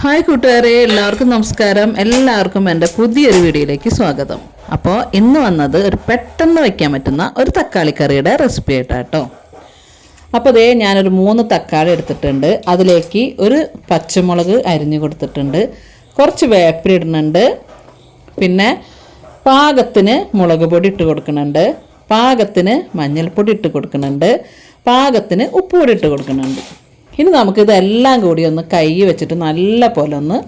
Hi കൂട്ടുകാരെ എല്ലാവർക്കും നമസ്കാരം. എല്ലാവർക്കും എന്റെ പുതിയൊരു വീഡിയോയിലേക്ക് സ്വാഗതം. അപ്പോൾ ഇന്ന് വന്നത് ഒരു പെട്ടെന്ന് വയ്ക്കാൻ പറ്റുന്ന ഒരു തക്കാളി കറിയുടെ റെസിപ്പി ആയിട്ടാട്ടോ. അപ്പോൾ ദേ ഞാനൊരു മൂന്ന് തക്കാളി എടുത്തിട്ടുണ്ട്. അതിലേക്ക് ഒരു പച്ചമുളക് അരിഞ്ഞു കൊടുത്തിട്ടുണ്ട്. കുറച്ച് വേപ്പിലിടുന്നുണ്ട് പിന്നെ പാകത്തിന് മുളക് പൊടി ഇട്ട് കൊടുക്കുന്നുണ്ട്. പാകത്തിന് മഞ്ഞൾപ്പൊടി ഇട്ട് കൊടുക്കുന്നുണ്ട്. പാകത്തിന് ഉപ്പ് പൊടി ഇട്ട് കൊടുക്കുന്നുണ്ട്. ഇനി നമുക്ക് ഇതെല്ലാം കൂടി ഒന്ന് കൈ വെച്ചിട്ട് നല്ല പോലെ ഒന്ന്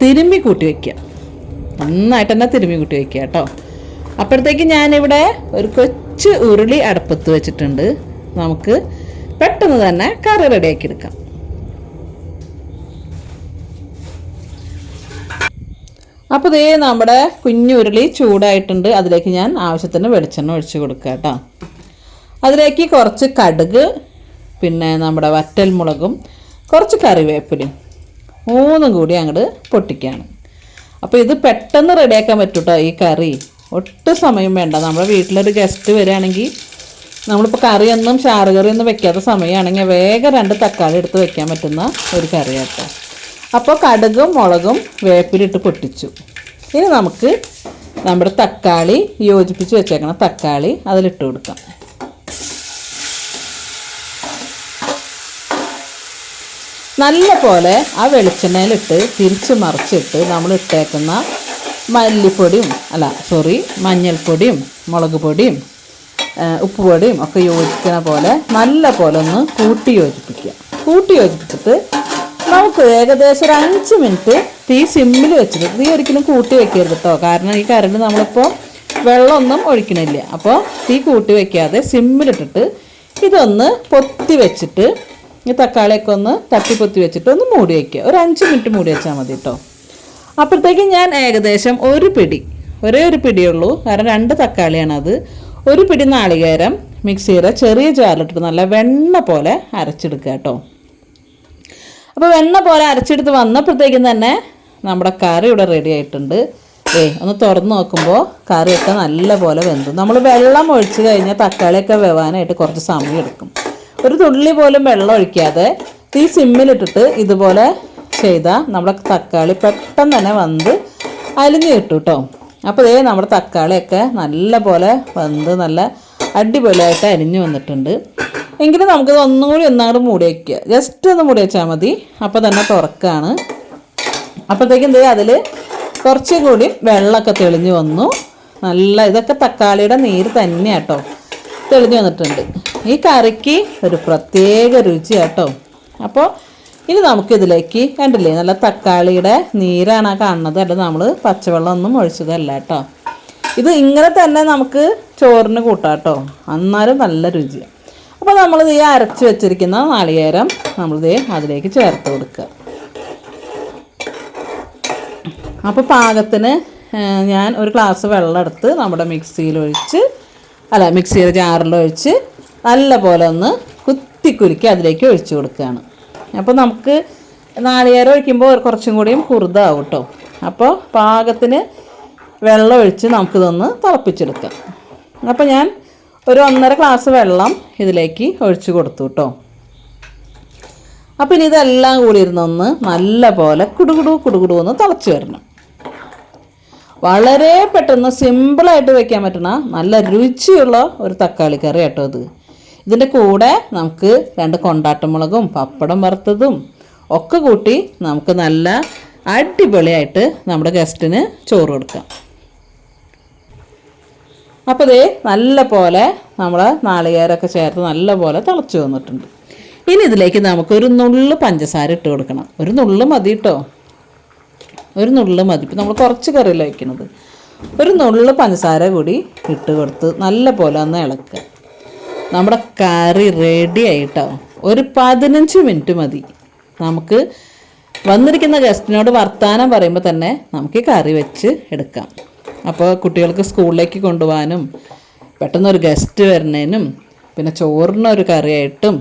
തിരുമ്മി കൂട്ടി വയ്ക്കുക നന്നായിട്ട് തന്നെ തിരുമ്മി കൂട്ടി വയ്ക്കുക കേട്ടോ. അപ്പോഴത്തേക്ക് ഞാനിവിടെ ഒരു കൊച്ച് ഉരുളി അടുപ്പത്ത് വെച്ചിട്ടുണ്ട്. നമുക്ക് പെട്ടെന്ന് തന്നെ കറി റെഡിയാക്കി എടുക്കാം. അപ്പോൾ ദേ നമ്മുടെ കുഞ്ഞുരുളി ചൂടായിട്ടുണ്ട്. അതിലേക്ക് ഞാൻ ആവശ്യത്തിന് വെളിച്ചെണ്ണ ഒഴിച്ച് കൊടുക്കുക കേട്ടോ. അതിലേക്ക് കുറച്ച് കടുക് പിന്നെ നമ്മുടെ വറ്റൽമുളകും കുറച്ച് കറിവേപ്പിലയും മൂന്നും കൂടി അങ്ങോട്ട് പൊട്ടിക്കുകയാണ് അപ്പോൾ ഇത് പെട്ടെന്ന് റെഡിയാക്കാൻ പറ്റൂട്ടോ ഈ കറി? ഒട്ടും സമയം വേണ്ട. നമ്മുടെ വീട്ടിലൊരു ഗസ്റ്റ് വരികയാണെങ്കിൽ നമ്മളിപ്പോൾ കറിയൊന്നും ചാറ് കറിയൊന്നും വെക്കാത്ത സമയമാണെങ്കിൽ വേഗം രണ്ട് തക്കാളി എടുത്ത് വെക്കാൻ പറ്റുന്ന ഒരു കറിയാണ് കേട്ടോ അപ്പോൾ കടുകും മുളകും വേപ്പിലിട്ട് പൊട്ടിച്ചു. ഇനി നമുക്ക് നമ്മുടെ തക്കാളി യോജിപ്പിച്ച് വെച്ചേക്കണം തക്കാളി അതിലിട്ട് കൊടുക്കാം. നല്ല പോലെ ആ വെളിച്ചെണ്ണയിലിട്ട് തിരിച്ച് മറിച്ചിട്ട് നമ്മൾ ഇട്ടേക്കുന്ന മല്ലിപ്പൊടിയും അല്ല സോറി മഞ്ഞൾപ്പൊടിയും മുളക് പൊടിയും ഉപ്പുപൊടിയും ഒക്കെ യോജിക്കുന്ന പോലെ നല്ല പോലെ ഒന്ന് കൂട്ടി യോജിപ്പിക്കുക കൂട്ടി യോജിപ്പിച്ചിട്ട് നമുക്ക് ഏകദേശം ഒരു അഞ്ച് മിനിറ്റ് തീ സിമ്മിൽ വെച്ചിട്ട് തീ ഒരിക്കലും കൂട്ടി വെക്കരുത് കേട്ടോ കാരണം ഈ കരണ്ട് നമ്മളിപ്പോൾ വെള്ളമൊന്നും ഒഴിക്കണില്ല. അപ്പോൾ തീ കൂട്ടി വെക്കാതെ സിമ്മിലിട്ടിട്ട് ഇതൊന്ന് പൊത്തി വെച്ചിട്ട് ഈ തക്കാളിയൊക്കെ ഒന്ന് തട്ടിപ്പൊത്തി വെച്ചിട്ട് ഒന്ന് മൂടി വയ്ക്കുക ഒരു അഞ്ച് മിനിറ്റ് മൂടി വെച്ചാൽ മതി കേട്ടോ അപ്പോഴത്തേക്കും ഞാൻ ഏകദേശം ഒരു പിടി ഒരേ ഒരു പിടിയുള്ളൂ കാരണം രണ്ട് തക്കാളിയാണ് അത് ഒരു പിടി നാളികേരം മിക്സിയുടെ ചെറിയ ജാറിലിട്ടിട്ട് നല്ല വെണ്ണ പോലെ അരച്ചെടുക്കുക കേട്ടോ അപ്പോൾ വെണ്ണ പോലെ അരച്ചെടുത്ത് വന്നപ്പോഴത്തേക്കും തന്നെ നമ്മുടെ കറി ഇവിടെ റെഡി ആയിട്ടുണ്ട്. ഏ ഒന്ന് തുറന്ന് നോക്കുമ്പോൾ കറിയൊക്കെ നല്ല പോലെ വെന്തു. നമ്മൾ വെള്ളം ഒഴിച്ച് കഴിഞ്ഞാൽ തക്കാളിയൊക്കെ വെവാനായിട്ട് കുറച്ച് സമയം എടുക്കും ഒരു തുള്ളി പോലും വെള്ളം ഒഴിക്കാതെ തീ സിമ്മിലിട്ടിട്ട് ഇതുപോലെ ചെയ്താൽ നമ്മുടെ തക്കാളി പെട്ടെന്ന് തന്നെ വന്ന് അലിഞ്ഞ് കിട്ടും കേട്ടോ അപ്പോൾ ഇതേ നമ്മുടെ തക്കാളിയൊക്കെ നല്ല പോലെ വന്ന് നല്ല അടിപൊളിയായിട്ട് അരിഞ്ഞു വന്നിട്ടുണ്ട്. എങ്കിലും നമുക്കിത് ഒന്നും കൂടി ഒന്നാട് മൂടി വയ്ക്കുക ജസ്റ്റ് ഒന്ന് മൂടി വെച്ചാൽ മതി. അപ്പോൾ തന്നെ തുറക്കാണ്. അപ്പോഴത്തേക്കും ദേ അതിൽ കുറച്ചും കൂടി വെള്ളമൊക്കെ തെളിഞ്ഞു വന്നു. നല്ല ഇതൊക്കെ തക്കാളിയുടെ നീര് തന്നെയാട്ടോ തെളിഞ്ഞു വന്നിട്ടുണ്ട്. ഈ കറിക്ക് ഒരു പ്രത്യേക രുചി കേട്ടോ അപ്പോൾ ഇനി നമുക്കിതിലേക്ക് കണ്ടില്ലേ നല്ല തക്കാളിയുടെ നീരാണ് ആ കാണുന്നത്. അല്ല നമ്മൾ പച്ചവെള്ളം ഒന്നും ഒഴിച്ചതല്ല കേട്ടോ. ഇത് ഇങ്ങനെ തന്നെ നമുക്ക് ചോറിന് കൂട്ടാം കേട്ടോ. എന്നാലും നല്ല രുചിയാണ് അപ്പോൾ നമ്മളിത് ഈ അരച്ച് വെച്ചിരിക്കുന്ന നാളികേരം നമ്മളിത് അതിലേക്ക് ചേർത്ത് കൊടുക്കുക. അപ്പോൾ പാകത്തിന് ഞാൻ ഒരു ഗ്ലാസ് വെള്ളം എടുത്ത് നമ്മുടെ മിക്സിയിൽ ഒഴിച്ച് അല്ല മിക്സിയുടെ ജാറിൽ ഒഴിച്ച് നല്ല പോലെ ഒന്ന് കുത്തി കുലുക്കി അതിലേക്ക് ഒഴിച്ചു കൊടുക്കുകയാണ്. അപ്പോൾ നമുക്ക് നാളികേരം ഒഴിക്കുമ്പോൾ കുറച്ചും കൂടിയും കുറുതാവും കേട്ടോ. അപ്പോൾ പാകത്തിന് വെള്ളം ഒഴിച്ച് നമുക്കിതൊന്ന് തിളപ്പിച്ചെടുക്കാം. അപ്പോൾ ഞാൻ ഒരു ഒന്നര ഗ്ലാസ് വെള്ളം ഇതിലേക്ക് ഒഴിച്ചു കൊടുത്തു കേട്ടോ. അപ്പം ഇനി ഇതെല്ലാം കൂടി ഇരുന്നൊന്ന് നല്ല പോലെ കുടുകുടു കുടുകുടു ഒന്ന് തിളച്ച് വരണം. വളരെ പെട്ടെന്ന് സിമ്പിളായിട്ട് വയ്ക്കാൻ പറ്റണ നല്ല രുചിയുള്ള ഒരു തക്കാളി കറി കേട്ടോ ഇത്. ഇതിന്റെ കൂടെ നമുക്ക് രണ്ട് കൊണ്ടാട്ടമുളകും പപ്പടം വറുത്തതും ഒക്കെ കൂട്ടി നമുക്ക് നല്ല അടിപൊളിയായിട്ട് നമ്മുടെ ഗസ്റ്റിന് ചോറ് കൊടുക്കാം. അപ്പോൾ ദേ നല്ല പോലെ നമ്മൾ നാളികേരമൊക്കെ ചേർത്ത് നല്ല പോലെ തിളച്ച് വന്നിട്ടുണ്ട്. ഇനി ഇതിലേക്ക് നമുക്ക് ഒരു നുള്ള് പഞ്ചസാര ഇട്ട് കൊടുക്കണം. ഒരു നുള്ള് മതി കേട്ടോ ഒരു നുള്ള് മതി. ഇപ്പം നമ്മൾ കുറച്ച് കറിയില്ല വയ്ക്കുന്നത് ഒരു നുള്ള് പഞ്ചസാര കൂടി ഇട്ട് കൊടുത്ത് നല്ല പോലെ ഒന്ന് ഇളക്കുക. നമ്മുടെ കറി റെഡി ആയിട്ടോ? ഒരു പതിനഞ്ച് മിനിറ്റ് മതി. നമുക്ക് വന്നിരിക്കുന്ന ഗസ്റ്റിനോട് വർത്തമാനം പറയുമ്പോൾ തന്നെ നമുക്ക് കറി വെച്ച് എടുക്കാം. അപ്പോൾ കുട്ടികൾക്ക് സ്കൂളിലേക്ക് കൊണ്ടുപോകാനും പെട്ടെന്നൊരു ഗസ്റ്റ് വരുന്നതിനും പിന്നെ ചോറിനൊരു കറിയായിട്ടും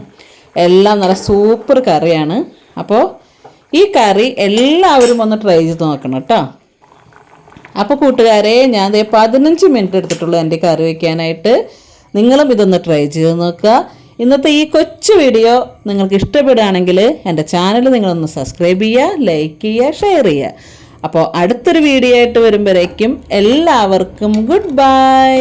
എല്ലാം നല്ല സൂപ്പർ കറിയാണ്. അപ്പോൾ ഈ കറി എല്ലാവരും ഒന്ന് ട്രൈ ചെയ്ത് നോക്കണം കേട്ടോ. അപ്പോൾ കൂട്ടുകാരെ ഞാൻ പതിനഞ്ച് മിനിറ്റ് എടുത്തിട്ടുള്ളൂ എന്റെ കറി വയ്ക്കാനായിട്ട് നിങ്ങളും ഇതൊന്ന് ട്രൈ ചെയ്ത് നോക്കുക. ഇന്നത്തെ ഈ കൊച്ചു വീഡിയോ നിങ്ങൾക്ക് ഇഷ്ടപ്പെടുകയാണെങ്കിൽ എന്റെ ചാനൽ നിങ്ങളൊന്ന് സബ്സ്ക്രൈബ് ചെയ്യുക ലൈക്ക് ചെയ്യുക ഷെയർ ചെയ്യുക. അപ്പോൾ അടുത്തൊരു വീഡിയോ ആയിട്ട് വരുമ്പോഴേക്കും എല്ലാവർക്കും ഗുഡ് ബൈ